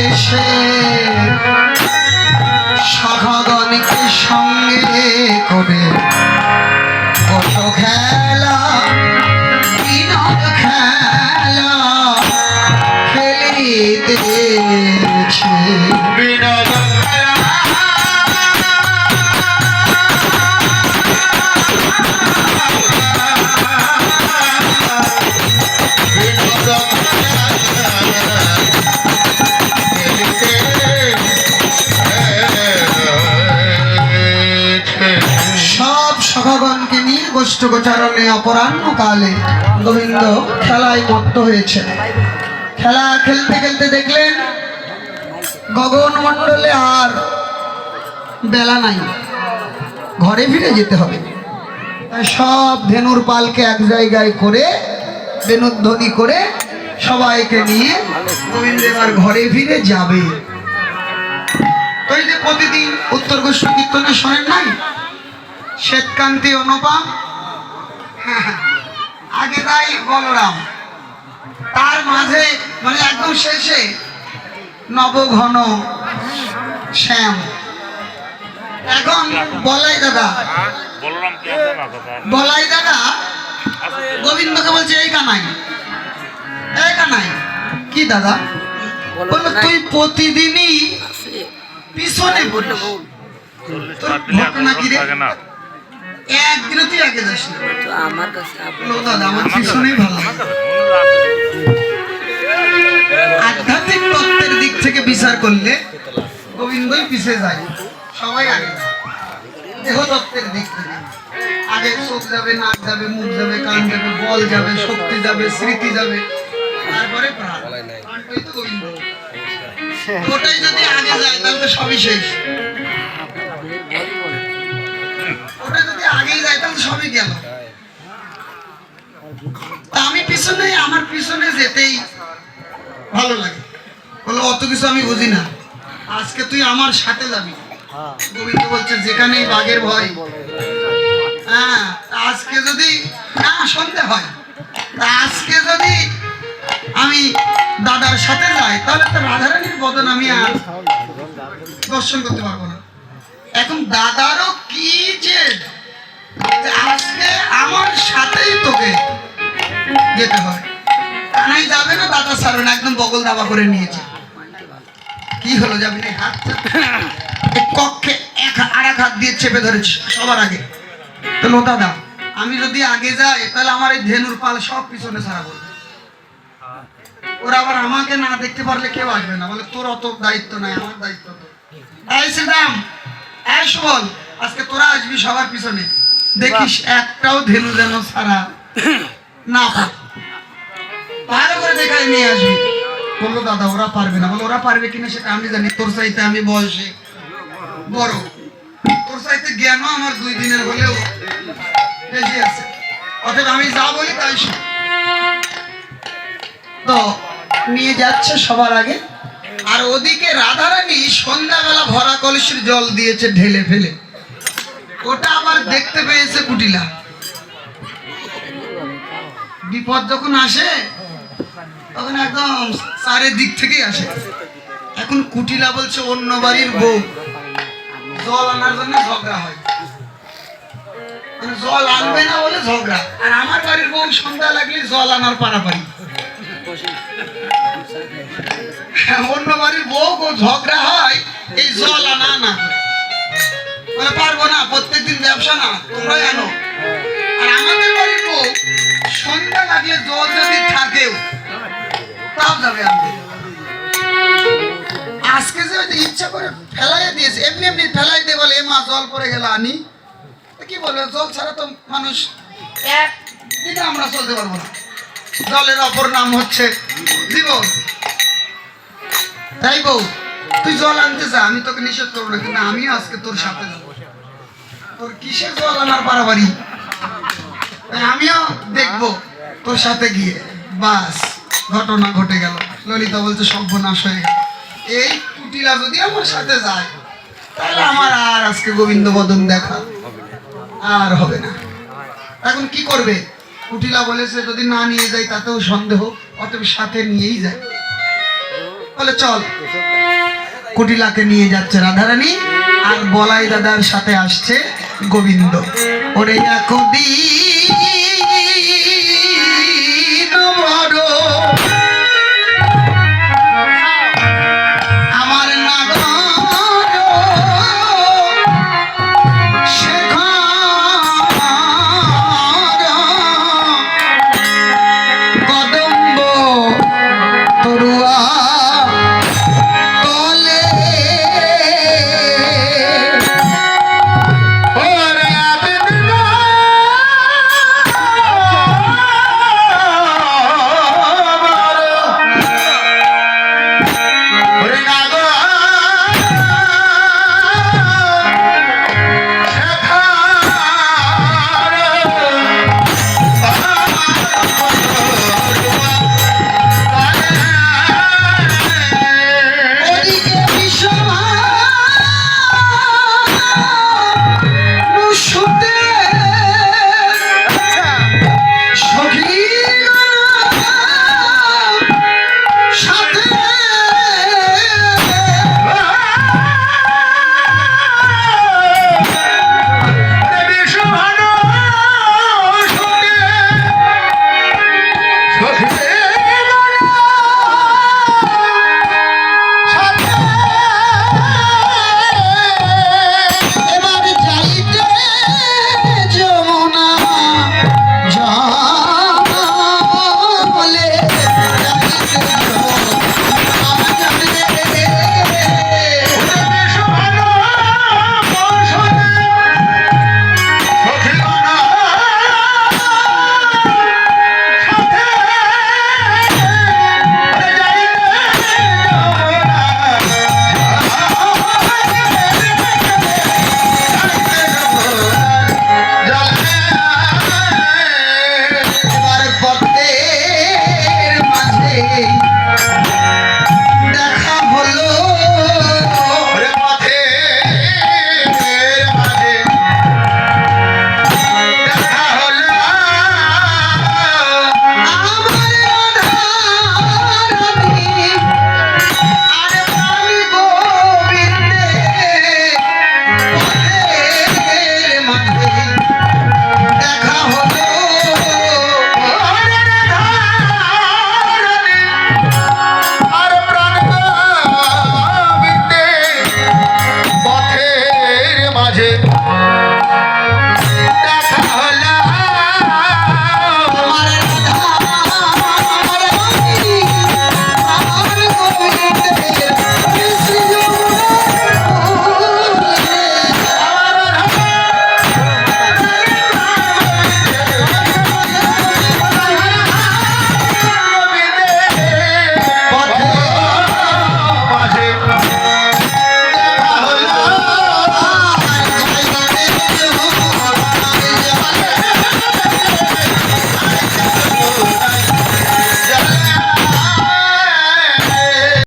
এসে সখগণকে সঙ্গে করে কত খেলা বিনোদ খেলা খেলিতেছে বিনোদ গোচারণে অপরাহ্ন কালে গোবিন্দ খেলায় মত্ত হয়েছে খেলা খেলতে খেলতে দেখলেন, গগন মণ্ডলে আর বেলা নাই। ঘরে ফিরে যেতে হবে। সব ধেনুর পালকে এক জায়গায় করে বেনুধ্বনি করে সবাইকে নিয়ে গোবিন্দ এবার ঘরে ফিরে যাবে। প্রতিদিন উত্তর গোষ্ঠ কীর্তনে শোনেন নাই? শ্বেতকান্তি অনুপম আগে তাই বলরাম। তার মাঝে মানে একদম শেষে নবঘন শ্যাম। এখন বলাই দাদা। বলাই দাদা গোবিন্দকে বলছে এই কানাই। এই কানাই। কি দাদা? বলল তুই প্রতিদিনই পিছনে পড়িস তোর ঘটনা কি রে? একদিনও তুই আগে যাস না। তো আমার কাছে দাদা আমার পিছনেই ভালো আমার লাগে। কাছে আছে। আধ্যাত্মিক তত্ত্বের দিক থেকে বিচার করলে গোবিন্দই পিছিয়ে যায়। সবাই আগে দেহ তত্ত্বের দিক থেকে। আগে চোখ যাবে নাক যাবে মুখ যাবে কান যাবে বল যাবে শক্তি যাবে স্মৃতি যাবে তারপরে প্রাণ। প্রাণটাই তো গোবিন্দ। ওটাই যদি আগে যায় তাহলে তো সবই শেষ। সবই গেল আমি পিছনে, আমার পিছনে যেতেই ভালো লাগে। অত কিছু আমি বুঝি না। আজকে তুই আমার সাথে যাবি। গোবিন্দ বলছে, যেখানেই বাঘের ভয়। হ্যাঁ আজকে যদি, না সন্ধে হয়। আজকে যদি আমি দাদার সাথে যাই, তাহলে তো রাধারানীর বদন আমি আর দর্শন করতে পারব না। এখন দাদারও কি যে আজকে আমার সাথেই তোকে যেতে হয়। কানাই যাবে না, দাদা একদম বগল দাবা করে নিয়েছে। কি হলো যাবি না, হাত কক্ষে এক আর এক হাত দিয়ে চেপে ধরেছে সবার আগে। তো আমি যদি আগে যাই, তাহলে আমার এই ধেনুর পাল সব পিছনে ছাড়া বলবে ওরা আবার আমাকে না দেখতে পারলে কেউ আসবে না। বলে, তোর অত দায়িত্ব নাই, আমার দায়িত্ব তো এই শ্রীরাম এই আজকে তোরা আসবি সবার পিছনে। দেখিস একটাও ধেনু যেন ছাড়া না ভালো করে দেখায় নিয়ে আসবি। বলল দাদা ওরা পারবে না। বলো ওরা পারবে কিনা সেটা আমি জানি। তোর চাইতে আমি বয়সে বড়। তোর চাইতে জ্ঞানও আমার দুই দিনের হলেও বেশি আছে। অতএব আমি যা বলি তাই শোন। তো নিয়ে যাচ্ছে সবার আগে। আর ওদিকে রাধারানী সন্ধ্যাবেলা ভরা কলসির জল দিয়েছে ঢেলে ফেলে। ওটা আবার দেখতে পেয়েছে কুটিলা। বিপদ যখন আসে, তখন একদম চারিদিক থেকেই আসে। এখন কুটিলা বলছে অন্য বাড়ির বউ। জল আনার জন্য ঝগড়া হয়। মানে জল আনবে না বলে ঝগড়া। আর আমার বাড়ির বউ সন্ধ্যা লাগলে জল আনার পারাপারি। অন্য বাড়ির বউ ঝগড়া হয়, এই জল আনা না। পারব না, প্রত্যেকদিন ব্যবসা না, তোমরাই আনো। আর আমাদের বাড়ির বউ সন্ধ্যা লাগলে জল যদি থাকেও, তাও যাবে আনতে আজকে যে ইচ্ছা করে ফেলাই দিয়েছে, এমনি এমনি ফেলাই দিয়ে বলে মা, জল পড়ে গেল, আনি। কি বলবে, জল ছাড়া তো মানুষ এক দিনে আমরা চলতে পারব না। জলের অপর নাম হচ্ছে জীবন। তাই বউ, তুই জল আনতে যা, আমি তোকে নিষেধ করব না, কিন্তু আমিও আজকে তোর সাথে যাব। তোর কিসের জল আনার পারাবারি আমিও দেখব তোর সাথে গিয়ে। বাস, ঘটনা ঘটে গেল। ললিতা বলছে, সর্বনাশ হয়ে গেল। এই কুটিলা যদি আমার সাথে যায়, তাহলে আমার আর আজকে গোবিন্দ বদন দেখা আর হবে না। এখন কি করবে? কুটিলা বলেছে, যদি না নিয়ে যাই, তাতেও সন্দেহ, অতএব সাথে নিয়েই যায় বলে, চল। কুটিলাকে নিয়ে যাচ্ছে রাধারানী, আর বলাই দাদার সাথে আসছে গোবিন্দ। ওরে একদিন মরো